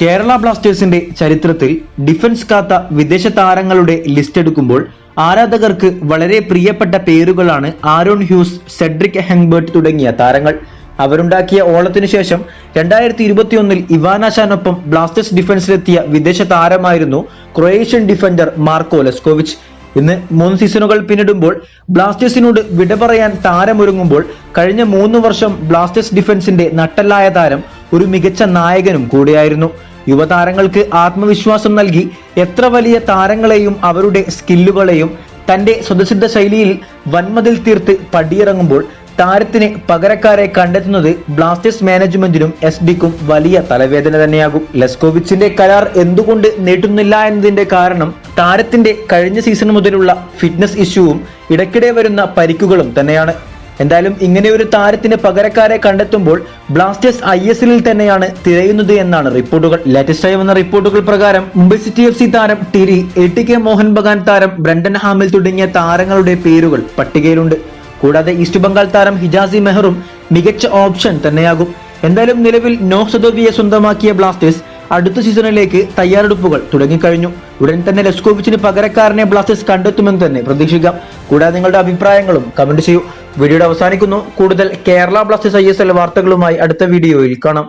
കേരള ബ്ലാസ്റ്റേഴ്സിന്റെ ചരിത്രത്തിൽ ഡിഫൻസ് കാത്ത വിദേശ താരങ്ങളുടെ ലിസ്റ്റ് എടുക്കുമ്പോൾ ആരാധകർക്ക് വളരെ പ്രിയപ്പെട്ട പേരുകളാണ് ആരോൺ ഹ്യൂസ് സെഡ്രിക് ഹെങ്ബേർട്ട് തുടങ്ങിയ താരങ്ങൾ. അവരുണ്ടാക്കിയ ഓളത്തിനു ശേഷം രണ്ടായിരത്തി ഇരുപത്തിയൊന്നിൽ ഇവാനാശാനൊപ്പം ബ്ലാസ്റ്റേഴ്സ് ഡിഫൻസിലെത്തിയ വിദേശ താരമായിരുന്നു ക്രൊയേഷ്യൻ ഡിഫൻഡർ മാർക്കോ ലെസ്കോവിച്ച്. ഇന്ന് മൂന്ന് സീസണുകൾ പിന്നിടുമ്പോൾ ബ്ലാസ്റ്റേഴ്സിനോട് വിട പറയാൻ താരമൊരുങ്ങുമ്പോൾ കഴിഞ്ഞ മൂന്ന് വർഷം ബ്ലാസ്റ്റേഴ്സ് ഡിഫൻസിന്റെ നട്ടല്ലായ താരം ഒരു മികച്ച നായകനും കൂടിയായിരുന്നു. യുവതാരങ്ങൾക്ക് ആത്മവിശ്വാസം നൽകി എത്ര വലിയ താരങ്ങളെയും അവരുടെ സ്കില്ലുകളെയും തന്റെ സ്വതസിദ്ധ ശൈലിയിൽ വന്മതിൽ തീർത്ത് പടിയിറങ്ങുമ്പോൾ താരത്തിന് പകരക്കാരെ കണ്ടെത്തുന്നത് ബ്ലാസ്റ്റേഴ്സ് മാനേജ്മെന്റിനും എസ് ബിക്കും വലിയ തലവേദന തന്നെയാകും. ലെസ്കോവിച്ചിന്റെ കരാർ എന്തുകൊണ്ട് നീട്ടുന്നില്ല എന്നതിന്റെ കാരണം താരത്തിന്റെ കഴിഞ്ഞ സീസൺ മുതലുള്ള ഫിറ്റ്നസ് ഇഷ്യൂവും ഇടയ്ക്കിടെ വരുന്ന പരിക്കുകളും തന്നെയാണ്. എന്തായാലും ഇങ്ങനെ ഒരു താരത്തിന് പകരക്കാരെ കണ്ടെത്തുമ്പോൾ ബ്ലാസ്റ്റേഴ്സ് ഐ എസ് എല്ലിൽ തന്നെയാണ് തിരയുന്നത് എന്നാണ് റിപ്പോർട്ടുകൾ. ലേറ്റസ്റ്റ് ആയി വന്ന റിപ്പോർട്ടുകൾ പ്രകാരം മുംബൈ സിറ്റി എഫ് സി താരം Tiri A T K Mohun Bagan താരം ബ്രണ്ടൻ ഹാമിൽ തുടങ്ങിയ താരങ്ങളുടെ പേരുകൾ പട്ടികയിലുണ്ട്. കൂടാതെ ഈസ്റ്റ് ബംഗാൾ താരം ഹിജാസി മെഹറും മികച്ച ഓപ്ഷൻ തന്നെയാകും. എന്തായാലും നിലവിൽ നോ സദോവിയെ സ്വന്തമാക്കിയ ബ്ലാസ്റ്റേഴ്സ് അടുത്ത സീസണിലേക്ക് തയ്യാറെടുപ്പുകൾ തുടങ്ങിക്കഴിഞ്ഞു. ഉടൻ തന്നെ ലെസ്കോവിച്ചിന് പകരക്കാരനെ ബ്ലാസ്റ്റേഴ്സ് കണ്ടെത്തുമെന്ന് തന്നെ പ്രതീക്ഷിക്കാം. കൂടാതെ നിങ്ങളുടെ അഭിപ്രായങ്ങളും കമന്റ് ചെയ്യൂ. വീഡിയോയുടെ അവസാനിക്കുന്നു. കൂടുതൽ കേരള ബ്ലാസ്റ്റേഴ്സ് ഐ വാർത്തകളുമായി അടുത്ത വീഡിയോയിൽ കാണാം.